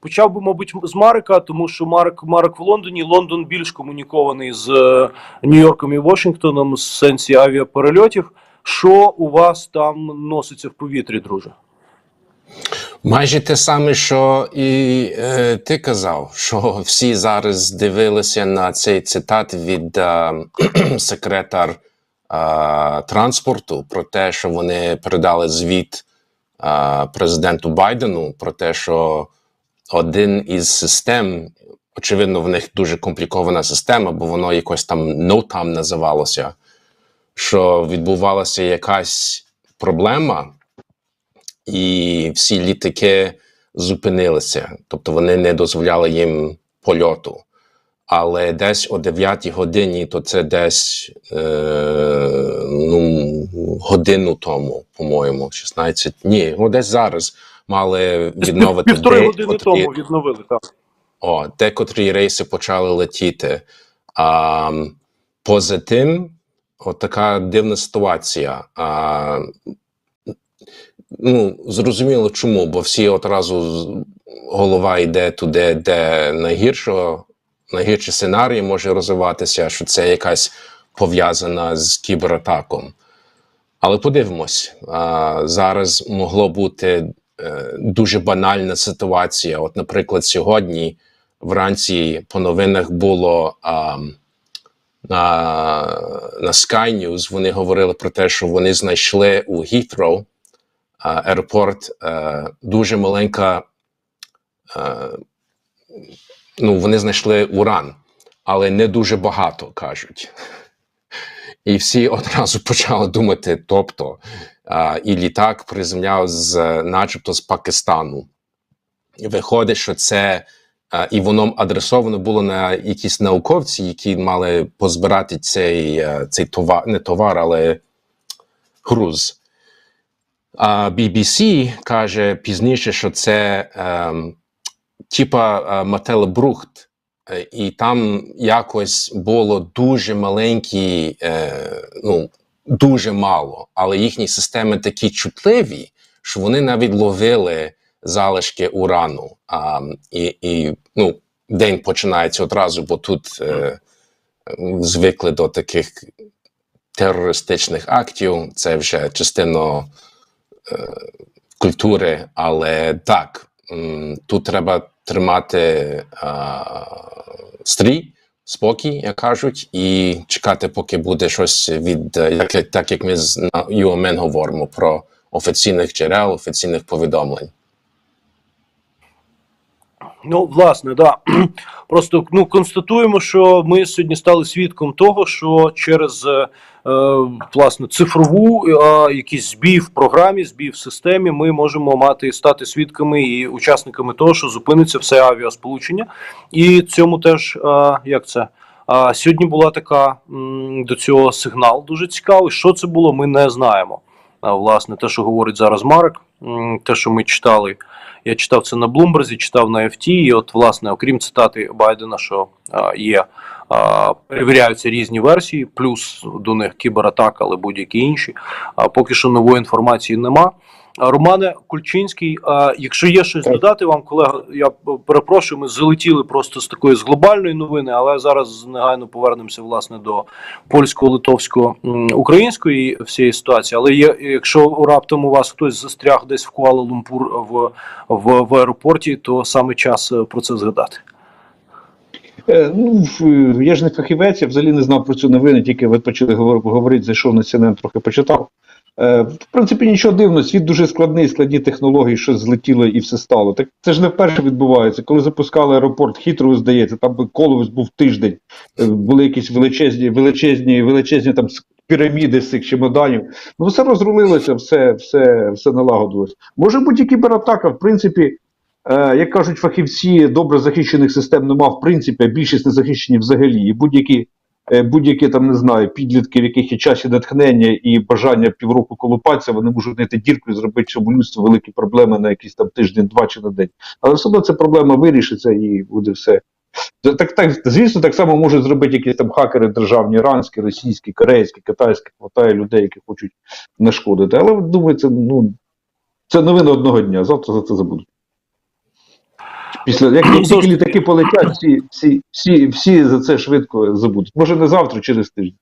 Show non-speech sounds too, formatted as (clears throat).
Почав би, мабуть, з Марика, тому що Марик, Марик в Лондоні. Лондон більш комунікований з Нью-Йорком і Вашингтоном з сенсі авіаперельотів. Що у вас там носиться в повітрі, друже? Майже те саме, що і е, ти казав, що всі зараз дивилися на цей цитат від е, (clears throat) секретар е, транспорту про те, що вони передали звіт е, президенту Байдену про те, що один із систем, очевидно, в них дуже комплікована система, бо воно якось там NOTAM називалося, що відбувалася якась проблема і всі літаки зупинилися, тобто вони не дозволяли їм польоту. Але десь о 9 годині, то це десь е, ну, годину тому, по-моєму, 16. Ні, ну десь зараз мали відновити Півтори де- години котрі- тому відновили так. о, декотрі рейси почали летіти. А, поза тим, от така дивна ситуація. А, ну, зрозуміло чому, бо всі одразу голова йде туди, де найгіршого, найгірший сценарій може розвиватися, що це якась пов'язана з кібератаком. Але подивимось, а, зараз могло бути е, дуже банальна ситуація. От, наприклад, сьогодні вранці по новинах було а, на, на Sky News, вони говорили про те, що вони знайшли у Heathrow аеропорт е, дуже маленька. Ну, вони знайшли уран, але не дуже багато кажуть. І всі одразу (laughs) почали думати, тобто, а, і літак приземляв з, начебто, з Пакистану. Виходить, що це і воно адресовано було на якісь науковці, які мали позбирати цей, е, цей товар, не товар, але груз. А BBC каже пізніше, що це ем, типа Мателебрухт, і там якось було дуже маленькі, е, ну дуже мало, але їхні системи такі чутливі, що вони навіть ловили залишки урану. А, і, і ну, день починається одразу, бо тут е, звикли до таких терористичних актів. Це вже частина е, культури, але так, тут треба тримати а, стрій, спокій, як кажуть, і чекати, поки буде щось від як, так як ми з на UMN говоримо про офіційних джерел, офіційних повідомлень. Ну, власне, да. (clears throat) Просто ну, констатуємо, що ми сьогодні стали свідком того, що через е, е, власне цифрову е, якийсь збій в програмі, збій в системі, ми можемо мати стати свідками і учасниками того, що зупиниться все авіасполучення. І цьому теж е, як це. А сьогодні була така до цього сигнал дуже цікавий. Що це було, ми не знаємо. Власне, те, що говорить зараз Марик, те, що ми читали я читав це на Блумберзі, читав на FT, і от, власне, окрім цитати Байдена, що є, перевіряються різні версії, плюс до них кібератака, але будь-які інші. Поки що нової інформації нема. Романе Кульчинський, а, якщо є щось Так. додати вам, колега, я перепрошую, ми залетіли просто з такої з глобальної новини, але зараз негайно повернемося власне до польсько литовсько української всієї ситуації. Але є, якщо раптом у вас хтось застряг десь в Куала-Лумпур в, в, в аеропорті, то саме час е, про це згадати. Е, Ну, я ж не фахівець, я взагалі не знав про цю новину, тільки ви почали говор- говорити, зайшов на CNN, трохи почитав. Е, В принципі, нічого дивного, світ дуже складний, складні технології, що злетіло і все стало. Так це ж не вперше відбувається. Коли запускали аеропорт Хітроу, здається, там коловець був тиждень, е, були якісь величезні, величезні, величезні там піраміди з цих чемоданів. Ну, все розрулилося, все, все, все налагодилось. Може бути кібератака, в принципі. Е, як кажуть фахівці, добре захищених систем нема в принципі, а більшість не захищені взагалі. І будь-які, будь-які там не знаю, підлітки, в яких є часі натхнення і бажання півроку колупатися, вони можуть знайти дірку і зробити цьому людству великі проблеми на якийсь там тиждень, два чи на день. Але все одно ця проблема вирішиться і буде все. Так, так, звісно, так само можуть зробити якісь там хакери державні, іранські, російські, корейські, китайські, хватає людей, які хочуть нашкодити. Але думаю, це, ну, це новина одного дня. Завтра за це забудуть. Після як, Ну, тільки літаки полетять, всі, всі, всі, всі за це швидко забудуть. Може не завтра, через тиждень.